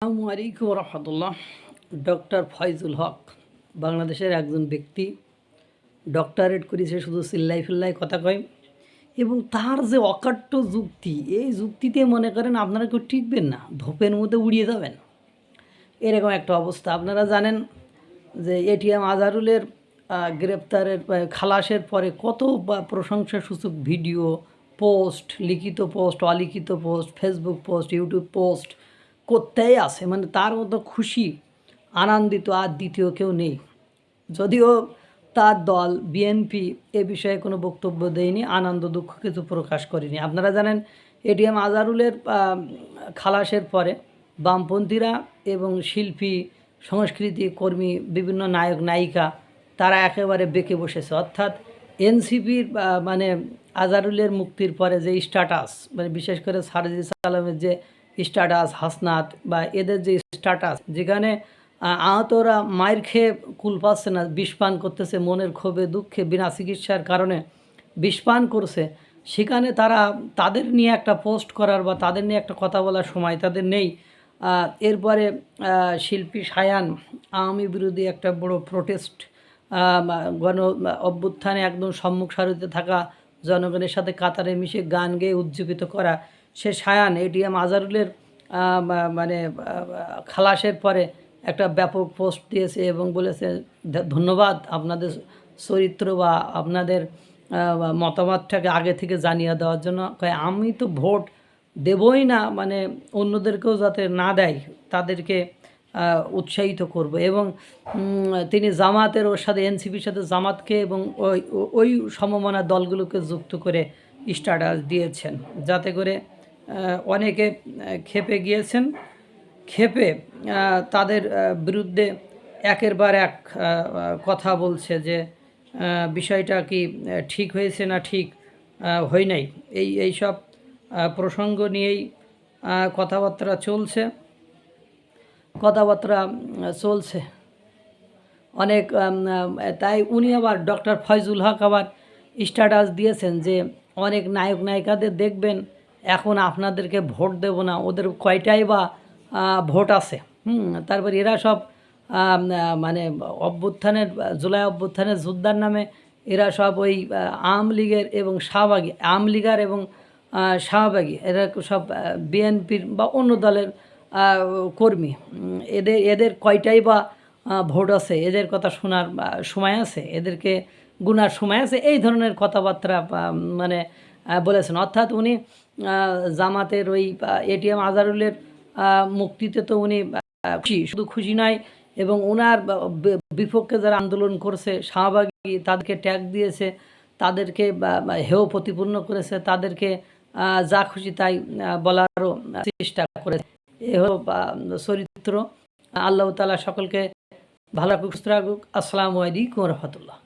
আসসালামু আলাইকুম রহমতুল্লাহ। ডক্টর ফয়জুল হক বাংলাদেশের একজন ব্যক্তি, ডক্টরেট করেছে শুধু চিল্লাই ফিল্লাই কথা কয়, এবং তার যে অকাট্য যুক্তি, এই যুক্তিতে মনে করেন আপনারা কেউ টিকবেন না, ধোপের মধ্যে উড়িয়ে যাবেন। এরকম একটা অবস্থা। আপনারা জানেন যে এটিএম আজারুলের গ্রেপ্তারের খালাসের পরে কত প্রশংসাসূচক ভিডিও, পোস্ট, লিখিত পোস্ট, অলিখিত post, Facebook post, YouTube post করতেই আছে? মানে তার মতো খুশি, আনন্দিত আর দ্বিতীয় কেউ নেই। যদিও তার দল, বিএনপি এ বিষয়ে কোনো বক্তব্য দেয়নি, আনন্দ দুঃখ কিছু প্রকাশ করেনি। আপনারা জানেন এটিএম আজারুলের খালাসের পরে বামপন্থীরা এবং শিল্পী, সংস্কৃতি কর্মী, বিভিন্ন নায়ক, নায়িকা, তারা একেবারে বেঁকে বসেছে। অর্থাৎ এনসিপির মানে আজারুলের মুক্তির পরে যে স্ট্যাটাস মানে বিশেষ করে সারজি সালামের যে স্ট্যাটাস, হাসনাত বা এদের যে স্ট্যাটাস, যেখানে আহতরা মায়ের খেয়ে কুল পাচ্ছে না বিষপান করতেছে, মনের ক্ষোভে, দুঃখে, বিনা চিকিৎসার কারণে বিষপান করছে, সেখানে তারা তাদের নিয়ে একটা পোস্ট করার বা তাদের নিয়ে একটা কথা বলার সময় তাদের নেই। এরপরে শিল্পী সায়ান আওয়ামী বিরোধী একটা বড় প্রোটেস্ট গণ অভ্যুত্থানে একদম সম্মুখ সারিতে থাকা জনগণের সাথে কাতারে মিশে গান গেয়ে উজ্জীবিত করা সে সায়ান এটিএম আজারুলের মানে খালাসের পরে একটা ব্যাপক পোস্ট দিয়েছে এবং বলেছে, "ধ- ধন্যবাদ আপনাদের চরিত্র বা আপনাদের মতামতটাকে আগে থেকে জানিয়ে দেওয়ার জন্য। আমি তো ভোট দেবই না মানে অন্যদেরকেও যাতে না দেয়, তাদেরকে উৎসাহিত করব। এবং তিনি জামাতের ওর সাথে, এনসিপির সাথে জামাতকে এবং ওই ওই সমমনা দলগুলোকে যুক্ত করে স্ট্যাটাস দিয়েছেন, যাতে করে অনেকে ক্ষেপে গিয়েছেন। আহ, তাদের বিরুদ্ধে একের বার এক কথা বলছে যে বিষয়টা কি ঠিক হয়েছে না ঠিক হয় নাই। এই এই সব প্রসঙ্গ নিয়েই কথাবার্তা চলছে। কথাবার্তা চলছে। অনেক তাই উনি আবার ডক্টর ফয়জুল হক আবার স্ট্যাটাস দিয়েছেন যে অনেক নায়ক নায়িকাদের দেখবেন এখন আপনাদেরকে ভোট দেব না, ওদের কয়টাই বা ভোট আছে। হুম, তারপর এরা সব মানে অভ্যুত্থানের, জুলাই অভ্যুত্থানের যোদ্ধার নামে এরা সব ওই আওয়ামী লীগের এবং শাহবাগী, আওয়ামী এবং শাহবাগী, এরা সব বিএনপির বা অন্য দলের কর্মী। এদের এদের কয়টাই বা ভোট আছে, এদের কথা শোনার সময় আছে, এদেরকে গুনার সময় আছে, এই ধরনের কথাবার্তা মানে বলেছেন। অর্থাৎ উনি জামাতের ওই এটিএম আজারুলের মুক্তিতে তো উনি খুশি। শুধু খুশি নয়, এবং ওনার বিপক্ষে যারা আন্দোলন করছে, শাহবাগী তাদেরকে ট্যাগ দিয়েছে, তাদেরকে, বা প্রতিপূর্ণ করেছে, তাদেরকে যা খুশি তাই বলারও চেষ্টা করেছে। এ হলো চরিত্র। আল্লাহ তালা সকলকে ভালো রাখুক, সুস্থ রাখুক। আসসালামু আলাইকুম রহমতুল্লাহ।